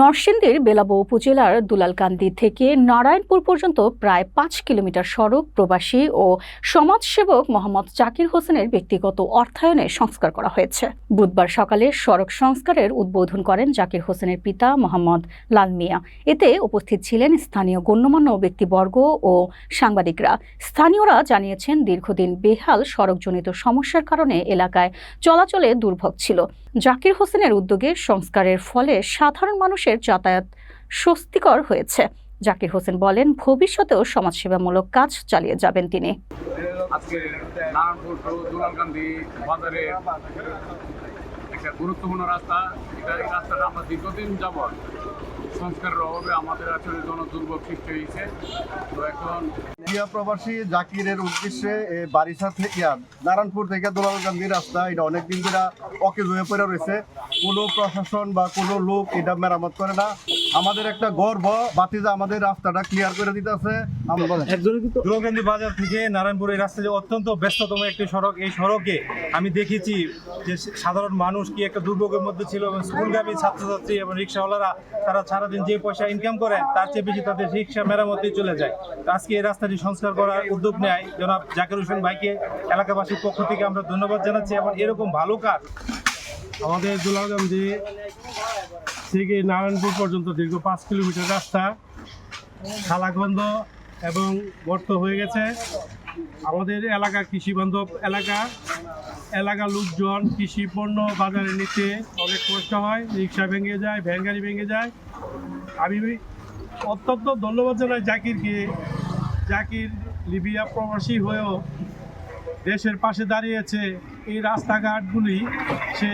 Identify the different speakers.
Speaker 1: নরসিংদীর বেলাবো উপজেলার দুলালকান্দি থেকে নারায়ণপুর পর্যন্ত প্রায় পাঁচ কিলোমিটার সড়ক প্রবাসী ও সমাজসেবক মোহাম্মদ জাকির হোসেনের ব্যক্তিগত অর্থায়নে সংস্কার করা হয়েছে। বুধবার সকালে সড়ক সংস্কারের উদ্বোধন করেন জাকির হোসেনের পিতা মোহাম্মদ লাল মিয়া। এতে উপস্থিত ছিলেন স্থানীয় গণ্যমান্য ব্যক্তিবর্গ ও সাংবাদিকরা। স্থানীয়রা জানিয়েছেন, দীর্ঘদিন বেহাল সড়কজনিত সমস্যার কারণে এলাকায় চলাচলে দুর্ভোগ ছিল। জাকির হোসেনের উদ্যোগে সংস্কারের ফলে সাধারণ মানুষের যাতায়াত স্বস্তিকর হয়েছে। জাকির হোসেন বলেন, ভবিষ্যতেও সমাজসেবামূলক কাজ চালিয়ে যাবেন তিনি।
Speaker 2: গুরুত্বপূর্ণ রাস্তা। এটা এই রাস্তাটা আমরা দীর্ঘদিন যাবৎ সংস্কারের অভাবে আমাদের আসলে জন দুর্ভোগ সৃষ্টি হয়েছে। তো এখন
Speaker 3: ইয়া প্রবাসী জাকিরের উদ্দেশ্যে এ বারিশা থেকে নারায়ণপুর থেকে দোলালগান্ধী রাস্তা, এটা অনেক দিন ধরে অকেজ হয়ে পড়ে রয়েছে। কোনো প্রশাসন বা কোনো লোক এটা মেরামত করে না। আমাদের একটা গর্ব বাতিজা আমাদের রাস্তাটা ক্লিয়ার করে দিতেছে।
Speaker 4: দুর্গান্দি বাজার থেকে নারায়ণপুর এই রাস্তা যে অত্যন্ত ব্যস্ততম একটি সড়ক এই সড়কে আমি দেখেছি যে সাধারণ মানুষ কি একটা দুর্ভোগের মধ্যে ছিল এবং স্কুলগামী ছাত্রছাত্রী এবং রিক্সাওয়ালারা তারা সারাদিন যে পয়সা ইনকাম করে তার চেয়ে বেশি তাদের রিক্সা মেরামতেই চলে যায়। আজকে এই রাস্তাটি সংস্কার করার উদ্যোগ নেয় জনাব জাকির হোসেন ভাইকে। এলাকাবাসীর পক্ষ থেকে আমরা ধন্যবাদ জানাচ্ছি এবং এরকম ভালো কাজ আমাদের দুলালগঞ্জে থেকে নারায়ণপুর পর্যন্ত দীর্ঘ পাঁচ কিলোমিটার রাস্তা খালাখন্দ এবং গর্ত হয়ে গেছে। আমাদের এলাকা কৃষি বান্ধব এলাকা, এলাকার লোকজন কৃষি পণ্য বাজারে নিতে অনেক কষ্ট হয়, রিক্সা ভেঙে যায়, ভ্যান গাড়ি ভেঙে যায়। আমি অত্যন্ত ধন্যবাদ জানাই জাকিরকে। জাকির লিবিয়া প্রবাসী হয়েও দেশের পাশে দাঁড়িয়েছে। এই রাস্তাঘাটগুলি সে